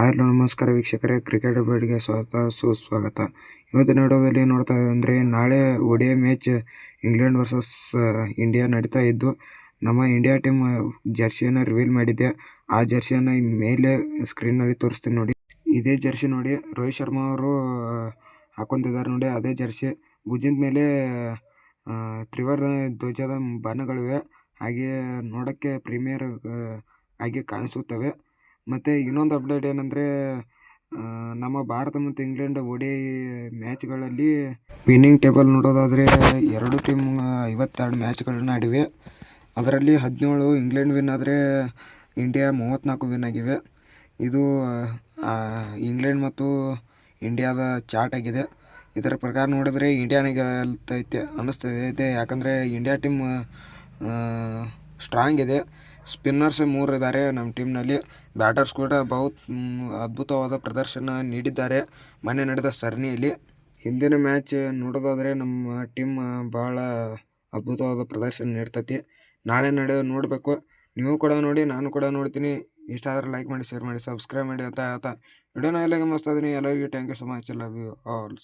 Hello ನಮಸ್ಕಾರ ವೀಕ್ಷಕರೇ, cricket ಬೇಡಿಗೆ ಸ್ವಾಗತ ಸುಸ್ವಾಗತ. ಇವತ್ತು ವಿಡಿಯೋದಲ್ಲಿ ನೋಡ್ತಾ ಅಂದರೆ, ನಾಳೆ ಒಡಿಯ ಮ್ಯಾಚ್ ಇಂಗ್ಲೆಂಡ್ ವರ್ಸಸ್ ಇಂಡಿಯಾ ನಡೀತಾ ಇದ್ದು, ನಮ್ಮ ಇಂಡಿಯಾ ಟೀಮ್ ಜರ್ಸಿಯನ್ನು ರಿವೀಲ್ ಮಾಡಿದ್ದೆ ಆ ಜರ್ಸಿಯನ್ನು ಮೇಲೆ ಸ್ಕ್ರೀನಲ್ಲಿ ತೋರಿಸ್ತೀನಿ ನೋಡಿ. ಇದೇ ಜರ್ಸಿ ನೋಡಿ, ರೋಹಿತ್ ಶರ್ಮಾ ಅವರು ಹಾಕೊತಿದ್ದಾರೆ ನೋಡಿ, ಅದೇ ಜರ್ಸಿ. ಭುಜದ ಮೇಲೆ ತ್ರಿವರ್ಣ ಧ್ವಜದ ಬಣ್ಣಗಳಿವೆ ಹಾಗೆ ನೋಡೋಕ್ಕೆ ಪ್ರೀಮಿಯರ್ ಹಾಗೆ ಕಾಣಿಸುತ್ತವೆ. ಮತ್ತು ಇನ್ನೊಂದು ಅಪ್ಡೇಟ್ ಏನಂದರೆ ನಮ್ಮ ಭಾರತ ಮತ್ತು ಇಂಗ್ಲೆಂಡ್ ಒಡಿ ಮ್ಯಾಚ್ಗಳಲ್ಲಿ ವಿನ್ನಿಂಗ್ ಟೇಬಲ್ ನೋಡೋದಾದರೆ ಎರಡು ಟೀಮ್ ಐವತ್ತೆರಡು ಮ್ಯಾಚ್ಗಳನ್ನ ಆಡಿವೆ ಅದರಲ್ಲಿ ಹದಿನೇಳು ಇಂಗ್ಲೆಂಡ್ ವಿನ್ ಆದರೆ ಇಂಡಿಯಾ ಮೂವತ್ತ್ನಾಲ್ಕು ವಿನ್ ಆಗಿವೆ. ಇದು ಇಂಗ್ಲೆಂಡ್ ಮತ್ತು ಇಂಡಿಯಾದ ಚಾರ್ಟ್ ಆಗಿದೆ. ಇದರ ಪ್ರಕಾರ ನೋಡಿದ್ರೆ ಇಂಡಿಯಾನೇ ಗೆಲ್ತೈತೆ ಅನ್ನಿಸ್ತೈತೆ. ಯಾಕಂದರೆ ಇಂಡಿಯಾ ಟೀಮ್ ಸ್ಟ್ರಾಂಗ್ ಇದೆ. ಸ್ಪಿನ್ನರ್ಸ್ ಮೂರು ಇದ್ದಾರೆ ನಮ್ಮ ಟೀಮ್ನಲ್ಲಿ ಬ್ಯಾಟರ್ಸ್ ಕೂಡ ಬಹುತ್ ಅದ್ಭುತವಾದ ಪ್ರದರ್ಶನ ನೀಡಿದ್ದಾರೆ. ಮೊನ್ನೆ ನಡೆದ ಸರಣಿಯಲ್ಲಿ. ಹಿಂದಿನ ಮ್ಯಾಚ್ ನೋಡೋದಾದರೆ ನಮ್ಮ ಟೀಮ್ ಭಾಳ ಅದ್ಭುತವಾದ ಪ್ರದರ್ಶನ ನೀಡ್ತೈತಿ. ನಾಳೆ ನಡೆ ನೋಡಬೇಕು. ನೀವು ಕೂಡ ನೋಡಿ, ನಾನು ಕೂಡ ನೋಡ್ತೀನಿ. ಇಷ್ಟ ಆದರೆ ಲೈಕ್ ಮಾಡಿ ಶೇರ್ ಮಾಡಿ ಸಬ್ಸ್ಕ್ರೈಬ್ ಮಾಡಿ ಅಂತ ಹೇಳ್ತಾ. ವಿಡಿಯೋನ ಎಲ್ಲ ಮಸ್ತ್ ಅದೀನಿ ಎಲ್ಲರಿಗೂ thank you so much love you all